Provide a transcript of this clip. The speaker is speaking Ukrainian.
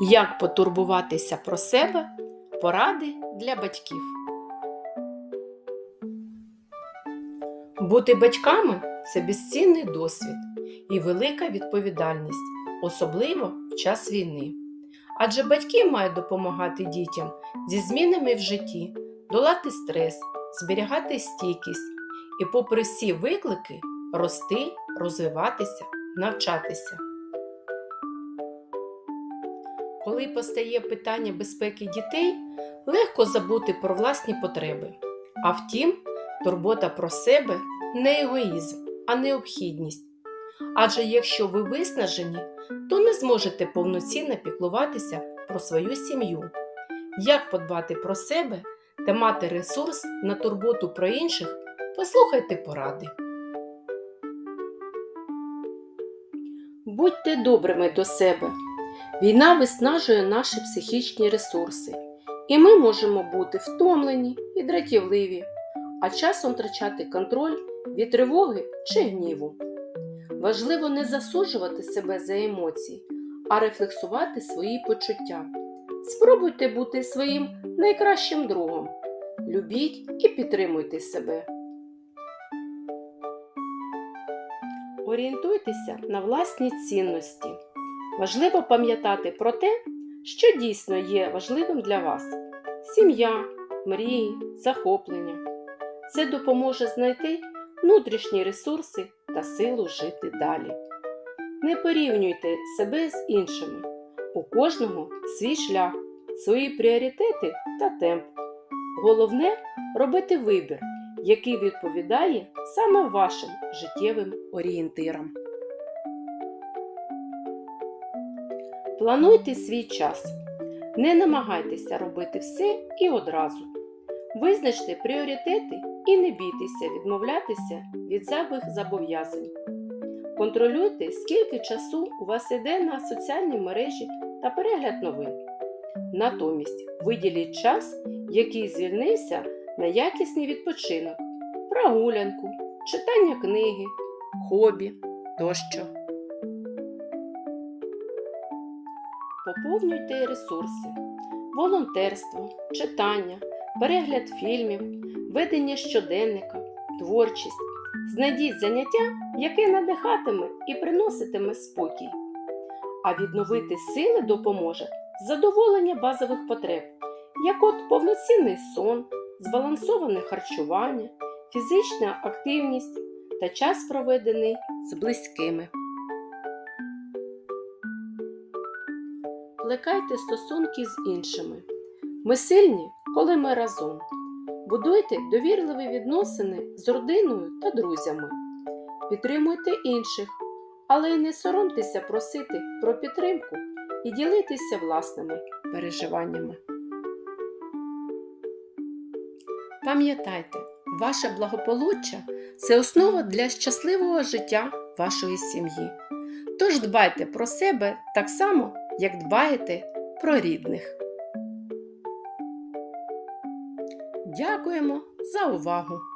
Як потурбуватися про себе? Поради для батьків. Бути батьками це безцінний досвід і велика відповідальність, особливо в час війни. Адже батьки мають допомагати дітям зі змінами в житті, долати стрес, зберігати стійкість і, попри всі виклики, рости, розвиватися, навчатися. Коли постає питання безпеки дітей, легко забути про власні потреби. А втім, турбота про себе не егоїзм, а необхідність. Адже якщо ви виснажені, то не зможете повноцінно піклуватися про свою сім'ю. Як подбати про себе та мати ресурс на турботу про інших, послухайте поради. Будьте добрими до себе. Війна виснажує наші психічні ресурси, і ми можемо бути втомлені і дратівливі, а часом втрачати контроль від тривоги чи гніву. Важливо не засуджувати себе за емоції, а рефлексувати свої почуття. Спробуйте бути своїм найкращим другом. Любіть і підтримуйте себе. Орієнтуйтеся на власні цінності. Важливо пам'ятати про те, що дійсно є важливим для вас: сім'я, мрії, захоплення. Це допоможе знайти внутрішні ресурси та силу жити далі. Не порівнюйте себе з іншими. У кожного свій шлях, свої пріоритети та темп. Головне робити вибір, який відповідає саме вашим життєвим орієнтирам. Плануйте свій час. Не намагайтеся робити все і одразу. Визначте пріоритети і не бійтеся відмовлятися від зайвих зобов'язань. Контролюйте, скільки часу у вас йде на соціальні мережі та перегляд новин. Натомість виділіть час, який звільнився на якісний відпочинок, прогулянку, читання книги, хобі тощо. Поповнюйте ресурси, волонтерство, читання, перегляд фільмів, ведення щоденника, творчість. Знайдіть заняття, яке надихатиме і приноситиме спокій. А відновити сили допоможе задоволення базових потреб, як от повноцінний сон, збалансоване харчування, фізична активність та час проведений з близькими. Плекайте стосунки з іншими. Ми сильні, коли ми разом. Будуйте довірливі відносини з родиною та друзями. Підтримуйте інших, але й не соромтеся просити про підтримку і ділитися власними переживаннями. Пам'ятайте, ваше благополуччя це основа для щасливого життя вашої сім'ї. Тож дбайте про себе так само, як дбаєте про рідних. Дякуємо за увагу!